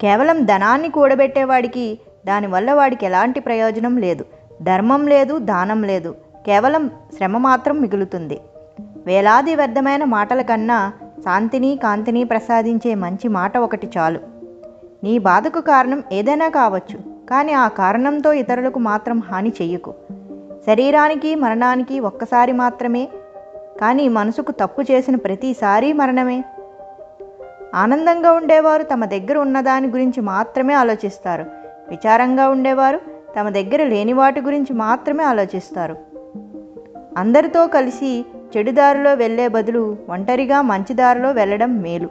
కేవలం ధనాన్ని కూడబెట్టేవాడికి దానివల్ల వాడికి ఎలాంటి ప్రయోజనం లేదు. ధర్మం లేదు దానం లేదు. కేవలం శ్రమ మాత్రం మిగులుతుంది. వేలాది వ్యర్థమైన మాటల కన్నా శాంతిని కాంతిని ప్రసాదించే మంచి మాట ఒకటి చాలు. నీ బాధకు కారణం ఏదైనా కావచ్చు కానీ ఆ కారణంతో ఇతరులకు మాత్రం హాని చెయ్యకు. శరీరానికి మరణానికి ఒక్కసారి మాత్రమే కానీ మనసుకు తప్పు చేసిన ప్రతిసారి మరణమే. ఆనందంగా ఉండేవారు తమ దగ్గర ఉన్నదాని గురించి మాత్రమే ఆలోచిస్తారు. విచారంగా ఉండేవారు తమ దగ్గర లేని వాటి గురించి మాత్రమే ఆలోచిస్తారు. అందరితో కలిసి చెడుదారిలో వెళ్ళే వెళ్ళే బదులు ఒంటరిగా మంచి దారిలో వెళ్ళడం మేలు.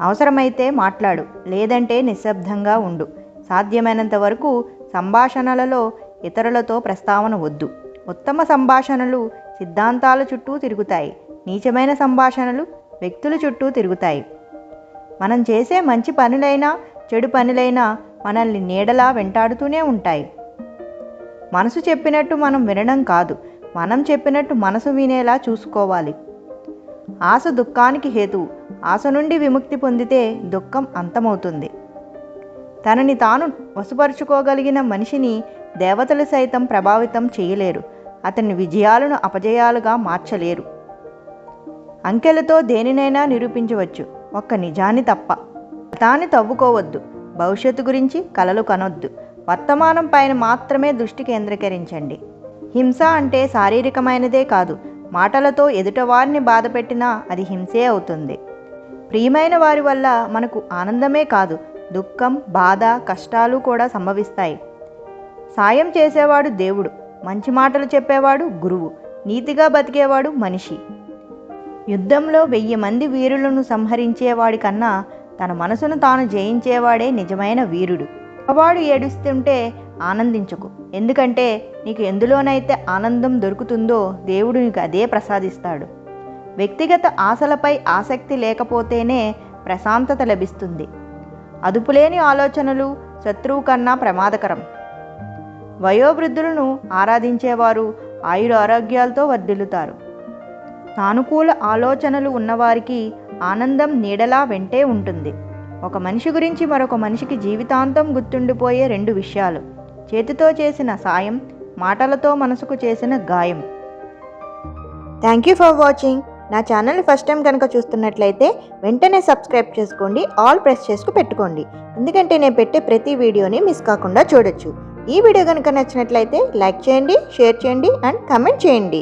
అవసరమైతే మాట్లాడు లేదంటే నిశ్శబ్దంగా ఉండు. సాధ్యమైనంత వరకు సంభాషణలలో ఇతరులతో ప్రస్తావన వద్దు. ఉత్తమ సంభాషణలు సిద్ధాంతాల చుట్టూ తిరుగుతాయి. నీచమైన సంభాషణలు వ్యక్తుల చుట్టూ తిరుగుతాయి. మనం చేసే మంచి పనులైనా చెడు పనులైనా మనల్ని నీడలా వెంటాడుతూనే ఉంటాయి. మనసు చెప్పినట్టు మనం వినడం కాదు. మనం చెప్పినట్టు మనసు వినేలా చూసుకోవాలి. ఆశ దుఃఖానికి హేతువు ఆశ నుండి విముక్తి పొందితే దుఃఖం అంతమవుతుంది. తనని తాను వసుపరుచుకోగలిగిన మనిషిని దేవతలు సైతం ప్రభావితం చేయలేరు. అతని విజయాలను అపజయాలుగా మార్చలేరు. అంకెలతో దేనినైనా నిరూపించవచ్చు. ఒక్క నిజాన్ని తప్ప. గతాన్ని తవ్వుకోవద్దు. భవిష్యత్తు గురించి కలలు కనొద్దు. వర్తమానం పైన మాత్రమే దృష్టి కేంద్రీకరించండి. హింస అంటే శారీరకమైనదే కాదు. మాటలతో ఎదుటవారిని బాధపెట్టినా అది హింసే అవుతుంది. ప్రియమైన వారి వల్ల మనకు ఆనందమే కాదు. దుఃఖం బాధ కష్టాలు కూడా సంభవిస్తాయి. సాయం చేసేవాడు దేవుడు. మంచి మాటలు చెప్పేవాడు గురువు నీతిగా బతికేవాడు మనిషి. యుద్ధంలో వెయ్యి మంది వీరులను సంహరించేవాడి కన్నా తన మనసును తాను జయించేవాడే నిజమైన వీరుడు. వాడు ఏడుస్తుంటే ఆనందించకు. ఎందుకంటే నీకు ఎందులోనైతే ఆనందం దొరుకుతుందో దేవుడు నీకు అదే ప్రసాదిస్తాడు. వ్యక్తిగత ఆశలపై ఆసక్తి లేకపోతేనే ప్రశాంతత లభిస్తుంది. అదుపులేని ఆలోచనలు శత్రువు కన్నా ప్రమాదకరం. వయోవృద్ధులను ఆరాధించేవారు ఆయుర ఆరోగ్యాలతో వర్ధిల్లుతారు. సానుకూల ఆలోచనలు ఉన్నవారికి ఆనందం నీడలా వెంటే ఉంటుంది. ఒక మనిషి గురించి మరొక మనిషికి జీవితాంతం గుర్తుండిపోయే రెండు విషయాలు. చేతితో చేసిన సాయం మాటలతో మనసుకు చేసిన గాయం. థ్యాంక్ యూ ఫర్ వాచింగ్ నా ఛానల్ ఫస్ట్ టైం కనుక చూస్తున్నట్లయితే వెంటనే సబ్స్క్రైబ్ చేసుకోండి ఆల్ ప్రెస్ చేసుకు పెట్టుకోండి. ఎందుకంటే నేను పెట్టే ప్రతి వీడియోని మిస్ కాకుండా చూడొచ్చు. ఈ వీడియో కనుక నచ్చినట్లయితే లైక్ చేయండి షేర్ చేయండి అండ్ కమెంట్ చేయండి.